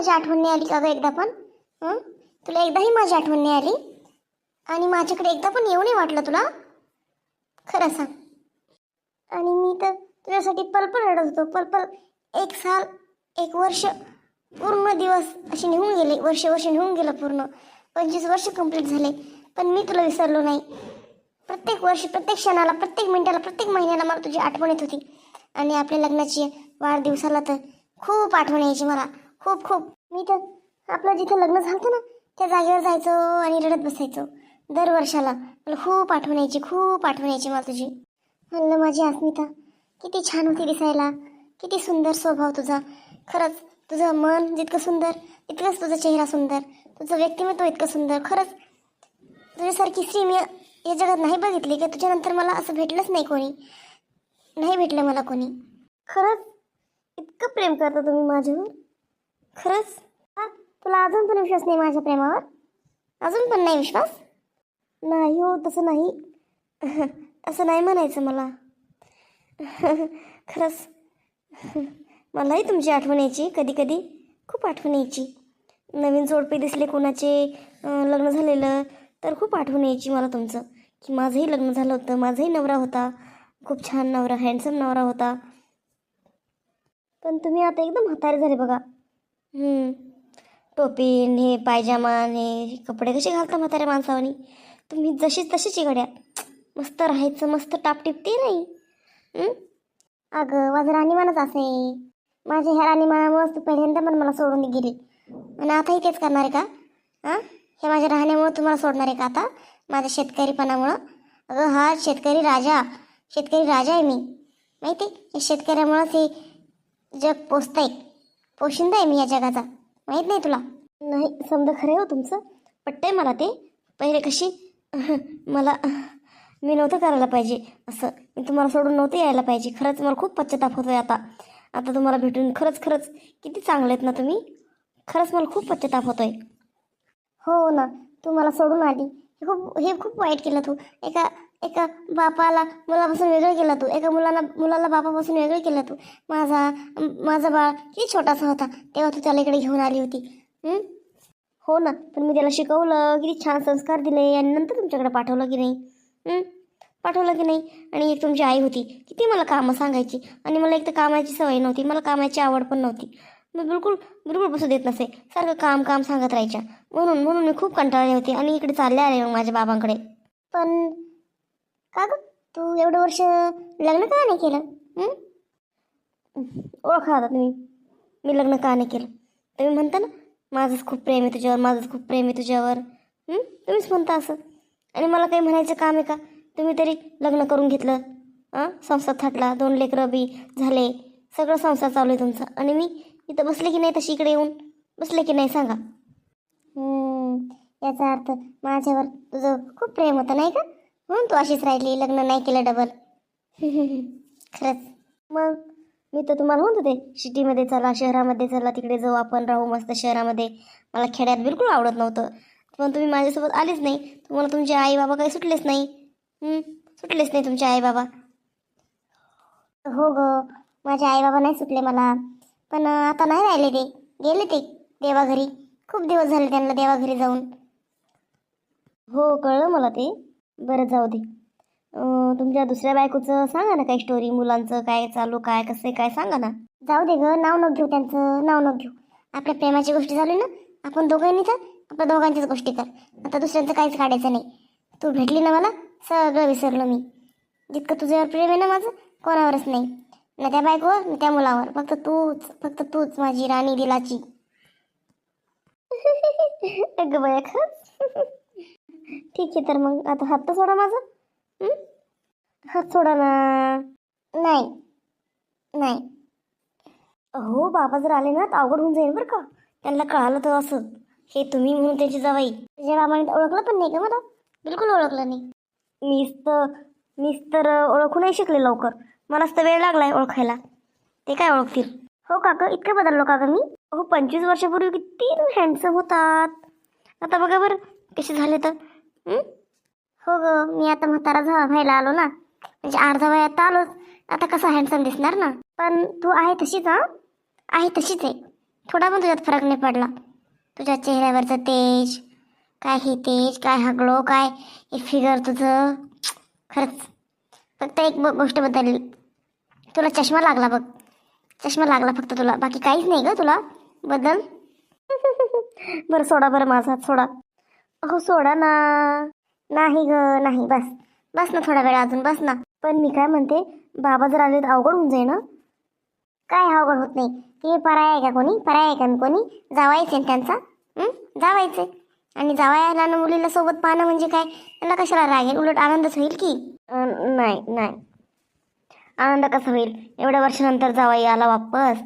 माझी आठवण नाही आली का गं एकदा पण? हं? तुला एकदाही माझी आठवण नाही आली? आणि माझ्याकडे एकदा पण येऊ नाही वाटलं तुला? खरं सांग. आणि मी तर तुझ्यासाठी पलपल रडत होतो. पलपल एक साल एक वर्ष पूर्ण दिवस असे निघून गेले. वर्ष वर्ष निघून गेलं पूर्ण. पंचवीस वर्ष कंप्लीट झाले. पण मी तुला विसरलो नाही. प्रत्येक वर्षी प्रत्येक क्षणाला प्रत्येक मिनिटाला प्रत्येक महिन्याला मला तुझी आठवण येत होती. आणि आपल्या लग्नाची वाढदिवसाला तर खूप आठवण यायची मला. खूप खूप. मी तर आपलं जिथं लग्न झालं ना त्या जागेवर जायचो आणि रडत बसायचो. दर वर्षाला. मला खूप आठवण यायची खूप आठवण यायची मला तुझी. म्हणलं माझी अस्मिता किती छान होती दिसायला. किती सुंदर स्वभाव तुझा. खरंच तुझं मन जितकं सुंदर तितकंच तुझा चेहरा सुंदर. तुझं व्यक्तिमत्व इतकं सुंदर. खरंच तुझ्यासारखी स्त्री मी या जगात नाही बघितली की तुझ्यानंतर मला असं भेटलंच नाही कोणी? नाही भेटलं मला कोणी. खरंच इतकं प्रेम करता तुम्ही माझ्यावर. खरंच? हा तुला अजून पण विश्वास नाही माझ्या प्रेमावर? अजून पण नाही विश्वास? नाही हो तसं नाही. असं नाही म्हणायचं मला. खरंच. मलाही तुमची आठवण यायची कधी कधी खूप आठवण यायची. नवीन जोडपे दिसले कोणाचे लग्न झालेलं तर खूप आठवण यायची मला तुमचं. की माझंही लग्न झालं होतं माझाही नवरा होता. खूप छान नवरा हँडसम नवरा होता. पण तुम्ही आता एकदम म्हातारे झाले बघा. हम्म. टोपी न हे पायजामा हे कपडे कसे घालता म्हाताऱ्या माणसावानी? तुम्ही जशीच तशीच इकड्या मस्त राहायचं मस्त टापटीप ते नाही अगं माझं राणीमानच असे माझ्या ह्या राणीमानामुळेच तू पहिल्यांदा पण मला सोडून गेली. आणि आताही तेच करणार आहे का? हां? हे माझ्या राहण्यामुळं तुम्हाला सोडणार आहे का आता? माझ्या शेतकरीपणामुळं? अगं हा शेतकरी राजा. शेतकरी राजा आहे मी. माहिती आहे? शेतकऱ्यामुळंच हे जग पोचतंय पोशिंदा आहे मी या जगाचा. माहीत नाही तुला? नाही समजा खरं हो तुमचं. पटतंय मला ते. पहिले कशी? मला मी नव्हतं करायला पाहिजे असं. मी तुम्हाला सोडून नव्हतं यायला पाहिजे. खरंच मला खूप पश्चाताप होतोय आता. आता तुम्हाला भेटून खरंच खरंच किती चांगले आहेत ना तुम्ही? खरंच मला खूप पश्चाताप होतोय. हो ना तू मला सोडून आली. हे खूप हे खूप वाईट केलं तू. एका एका बापाला मुलापासून वेगळं केलं तू. एका मुलाला मुलाला बापापासून वेगळं केलं तू. माझा माझा बाळ किती छोटासा होता तेव्हा तू त्याला इकडे घेऊन आली होती. हो? ना पण मी त्याला शिकवलं किती छान संस्कार दिले आणि नंतर तुमच्याकडे पाठवलं की नाही. पाठवलं की नाही. आणि एक तुमची आई होती किती मला कामं सांगायची. आणि मला एक तर कामाची सवय नव्हती मला कामाची आवड पण नव्हती. मी बिलकुल बिलकुल बसू देत नसे. सारखं काम काम सांगत राहायच्या. म्हणून म्हणून मी खूप कंटाळले होते आणि इकडे चालले आले मग माझ्या बाबांकडे. पण का ग? तू एवढं वर्ष लग्न का नाही केलं? ओळखा आता तुम्ही. मी लग्न का नाही केलं? तुम्ही म्हणता ना माझंच खूप प्रेम आहे तुझ्यावर माझंच खूप प्रेम आहे तुझ्यावर. तुम्हीच म्हणता असं. आणि मला काही म्हणायचं काम आहे का? तुम्ही तरी लग्न करून घेतलं. हां? संसार थाटला दोन लेकरं बी झाले. सगळं संसार चालू आहे तुमचा. आणि मी इथं बसले की नाही तशी इकडे येऊन? बसले की नाही? सांगा. याचा अर्थ माझ्यावर तुझं खूप प्रेम होतं नाही का? म्हणून तू अशीच राहिली लग्न नाही केलं डबल खरंच. मग? मी तर तुम्हाला म्हणत होते सिटीमध्ये चला शहरामध्ये चला तिकडे जाऊ आपण राहू मस्त शहरामध्ये. मला खेड्यात बिलकुल आवडत नव्हतं. पण तुम्ही माझ्यासोबत आलेच नाही. तुम्हाला तुमचे आई बाबा काही सुटलेच नाही? सुटलेच नाही तुमचे आई बाबा हो ग माझे आई बाबा नाही सुटले मला. पण आता नाही राहिले ते. गेले ते देवाघरी. खूप दिवस झाले त्यांना देवाघरी जाऊन. हो कळलं मला ते. बरं जाऊ दे. तुमच्या दुसऱ्या बायकोचं सांगा ना काही स्टोरी मुलांचं काय चालू काय कसं आहे, काय सांगा ना. जाऊ दे ग नाव न घेऊ त्यांचं नाव न घेऊ. आपल्या प्रेमाची गोष्टी झाली ना आपण दोघांनी तर आपल्या दोघांच्याच गोष्टी कर. आता दुसऱ्यांचं काहीच काढायचं नाही. तू भेटली ना मला सगळं विसरलो मी. जितकं तुझ्यावर प्रेम आहे ना माझं कोणावरच नाही. ना त्या बायकोवर ना त्या मुलावर. फक्त तूच फक्त तूच माझी राणी दिलाची. अगं बायक खरंच. ठीक आहे तर मग आता हात तर सोडा माझा. हात सोडा ना. नाही. नाही. हो बाबा जर आले ना तर अवघड होऊन जाईल बरं का. त्यांना कळालं तर असं. हे तुम्ही म्हणून त्याची जवाई. तुझ्या बाबाने ओळखलं पण नाही का मला? बिलकुल ओळखलं नाही. मीच तर मीच तर ओळखू नाही शिकले लवकर. मलाच तर वेळ लागलाय ओळखायला. ते काय ओळखतील? हो काका इतकं बदललो काका मी. हो पंचवीस वर्षापूर्वी किती हँडसम होतात. आता बघा बरं कसे झाले तर. हो ग मी आता म्हातारा झा व्हायला आलो ना. म्हणजे अर्धा वयात आलोच. आता कसा हँडसम दिसणार ना? पण तू आहे तशीच हा? आहे तशीच आहे. थोडा पण तुझ्यात फरक नाही पडला. तुझ्या चेहऱ्यावरचं तेज काय हे तेज काय हगलो काय हे फिगर तुझं? खरंच. फक्त एक ब- गोष्ट बदलली. तुला चष्मा लागला बघ. चष्मा लागला फक्त तुला. बाकी काहीच नाही ग तुला. बदल. बरं सोडा बरं माझा सोडा. हो सोडा ना. नाही ग नाही बस. बस ना थोडा वेळ अजून बस ना. पण मी काय म्हणते बाबा जर आले तर अवघड होऊन जाईल ना काय अवघड होत नाही. ते पराय आहे का कोणी? पराय आहे का मी कोणी? जावायचे त्यांचा जावायचे. आणि जावायला आणि मुलीला सोबत पाहणं म्हणजे काय? त्यांना कशाला राग येईल? उलट आनंदच होईल की? नाही नाही. आनंद कसा होईल? एवढ्या वर्षानंतर जावाई आला वापस.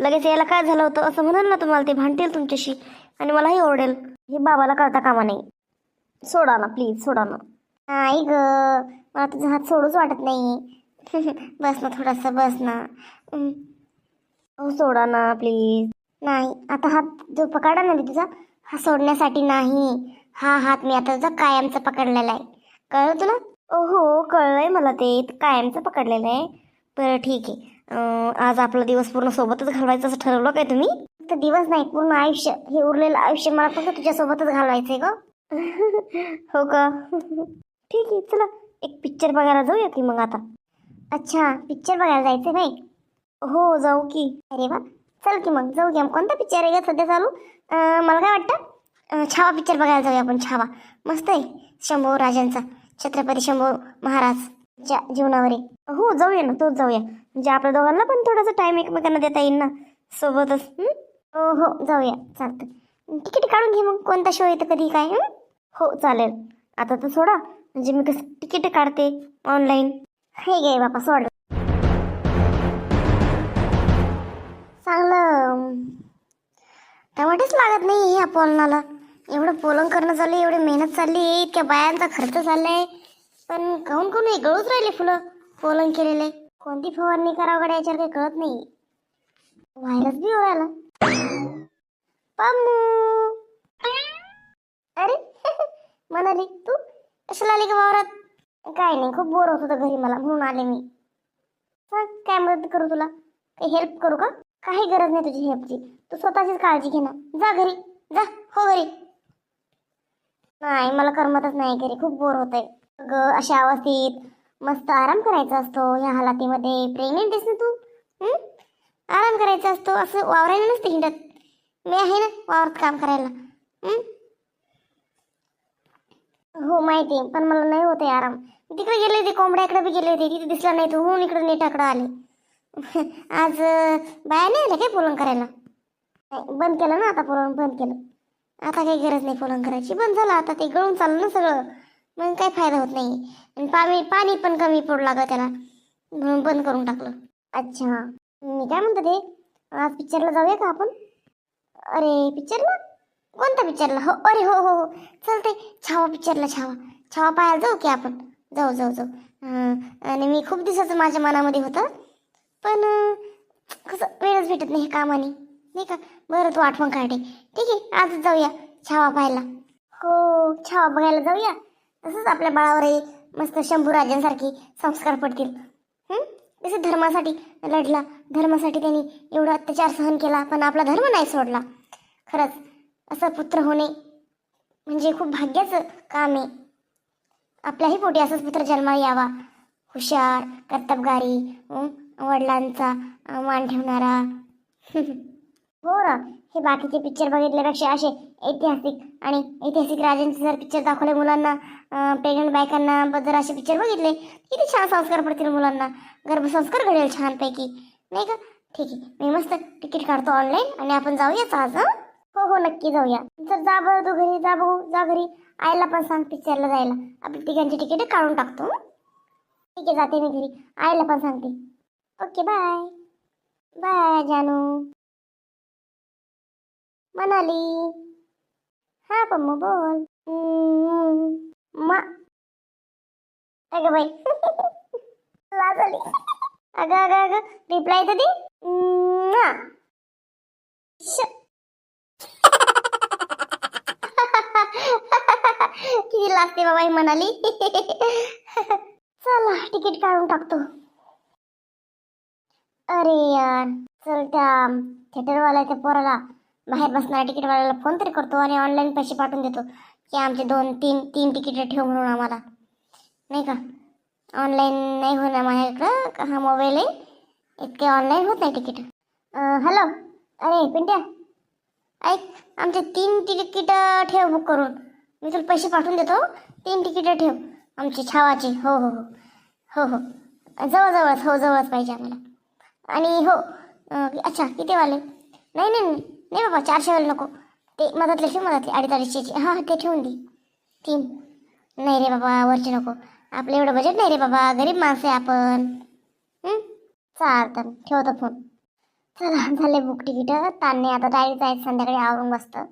लगेच यायला काय झालं होतं? असं म्हणाल ना तुम्हाला ते भांडतील तुमच्याशी. आणि मलाही ओरडेल. हे बाबाला कळता कामा नाही सोडा ना प्लीज सोडा ना. नाही ग मला तुझा हात सोडूच वाटत नाही. बस ना थोडासा बस ना. हो सोडा ना प्लीज नाही आता हात जो पकडा ना मी तुझा हा सोडण्यासाठी नाही. हा हात मी आता तुझा कायमचा पकडलेला आहे. कळलं तुला? ओ हो कळलंय मला ते. कायमचं पकडलेलं आहे. बरं ठीक आहे. आज आपला दिवस पूर्ण सोबतच घालवायचं असं ठरवलं काय तुम्ही? फक्त दिवस नाही पूर्ण आयुष्य हे उरलेलं आयुष्य मला फक्त तुझ्यासोबतच घालवायचंय ग. हो का? ठीक आहे चला एक पिक्चर बघायला जाऊया की मग आता. अच्छा पिक्चर बघायला जायचं नाही? हो जाऊ की. अरे वा चल की मग जाऊ की. कोणता पिक्चर आहे का सध्या चालू? मला काय वाटतं? छावा पिक्चर बघायला जाऊया आपण छावा. मस्त आहे शंभू राजांचा. छत्रपती शंभू महाराजच्या जीवनावर आहे. हो जाऊया ना तोच जाऊया. म्हणजे आपल्या दोघांना पण थोडासा टाइम एकमेकांना देता येईल ना? सोबतच हो? हो जाऊया चालतं तिकीट काढून घे मग? कोणता शो येतं कधी काय हो? चालेल. आता तर सोडा. म्हणजे मी कसं तिकीट काढते ऑनलाईन हे गे बापा सोड. चांगलं. टमाटेच लागत नाही ह्या पोलनाला. एवढं पोलन करणं चाललंय एवढी मेहनत चालली आहे इतक्या बायांचा खर्च चाललाय. पण काहून काहून हे गळूच राहिले फुलं पोलन केलेले. कोणती फवारणी करावं गड्या याच्यावर काही कळत नाही. व्हायरस बी हो राहिला. पम्मू. अरे म्हणाली तू कशाला आली का वावरात? काय नाही खूप बोर होत होतं घरी मला म्हणून आले मी. सांग काय मदत करू तुला? काही हेल्प करू का? काही गरज नाही तुझी हेल्पची तू स्वतःचीच काळजी घे ना. जा घरी. जा हो घरी. नाही मला करमतच नाही घरी. खूप बोर होत आहे ग अशा अवस्थेत मस्त आराम करायचा असतो ह्या हालातीमध्ये. प्रेग्नेंट आहेस ना तू? आराम करायचा असतो. असं वावरायला नसते हिंडत. मी आहे ना वावरात काम करायला. हो? माहिती आहे. पण मला नाही होते आराम. तिकडे गेले होते कोंबड्याकडे बी गेले होते. तिथे दिसला नाही तू. होऊन इकडे नेटाकडे आले. आज बाया नाही आल्या काय पोलन करायला? बंद केलं ना आता पोलन बंद केलं. आता काही गरज नाही पोलन करायची. बंद झालं आता ते गळून चाललं ना सगळं. मग काही फायदा होत नाही. आणि पाणी पाणी पण कमी पडू लागलं त्याला. म्हणून बंद करून टाकलं. अच्छा. मी काय म्हणतो ते आज पिक्चरला जाऊया का आपण? अरे पिक्चरला कोणत्या पिक्चरला हो अरे हो हो हो. चालते छावा पिक्चरला छावा. छावा पाहायला जाऊ की आपण? जाऊ जाऊ जाऊ. आणि मी खूप दिवसाचं माझ्या मनामध्ये होतं. पण कसं वेळच भेटत नाही हे कामाने. नाही का? बरं तू आठवण काढे. ठीक आहे आजच जाऊया. छावा पाहायला. हो छावा बघायला जाऊया. तसंच आपल्या बाळावरही मस्त शंभूराजांसारखे संस्कार पडतील. जसं धर्मासाठी लढला. धर्मासाठी त्यांनी एवढा अत्याचार सहन केला पण आपला धर्म नाही सोडला. खरंच असं पुत्र होणे म्हणजे खूप भाग्याचं काम आहे. आपल्याही पोटी असंच पुत्र जन्माला यावा. हुशार कर्तबगारी वडिलांचा मान ठेवणारा. हो ना. हे बाकीचे पिक्चर बघितल्यापेक्षा असे ऐतिहासिक आणि ऐतिहासिक राजांचे जर पिक्चर दाखवले मुलांना प्रेग्नंट बायकांना जर असे पिक्चर बघितले किती छान संस्कार पडतील मुलांना. गर्भसंस्कार घडेल छानपैकी. नाही का? ठीक आहे. मी मस्त तिकीट काढतो ऑनलाईन आणि आपण जाऊयाच आज हो? हो नक्की जाऊया. तर जा बरं तू घरी जा भाऊ जा घरी. आईला पण सांग पिक्चरला जायला. आपली तिघांची तिकीट काढून टाकतो ठीक आहे जाते मी घरी. आईला पण सांगते. ओके बाय बाय जानू. मनाली. हा पम्मू बोल. हम्म, मा. अगं बाई. लाज आली. अगं अगं अगं रिप्लाय तर दे. म्वा. किती लागते बाबा ही म्हणाली चला तिकीट काढून टाकतो. अरे यार चल त्या थिएटरवाल्याच्या पोराला बाहेर बसणाऱ्या तिकीटवाल्याला फोन तरी करतो आणि ऑनलाईन पैसे पाठवून देतो. की आमचे दोन तीन तीन तिकीटं ठेव म्हणून आम्हाला. नाही का? ऑनलाईन नाही होणार माझ्याकडं. का हा मोबाईल आहे. इतके ऑनलाईन होत नाही तिकीट. हॅलो अरे पिंट्या. ऐक आमचे तीन तिकीटं ठेव बुक करून. मी तुला पैसे पाठवून देतो. तीन तिकीटं ठेव. आमची छावाची. हो हो हो. हो हो. जवळजवळच हो जवळच पाहिजे आम्हाला. आणि हो अच्छा किती वाले नाही नाही. नाही बाबा चारशेवाले नको. ते मधातले ठेव मधातले अडीच अडीचशेची. हां ते ठेवून दे. तीन. नाही रे बाबा वरचे नको. आपलं एवढं बजेट नाही रे बाबा गरीब माणसं आहे आपण. चालतं ठेवतो फोन चला झाले बुक तिकीट ताण नाही आता डायरेक्ट जायचं संध्याकाळी आवरून बसतं.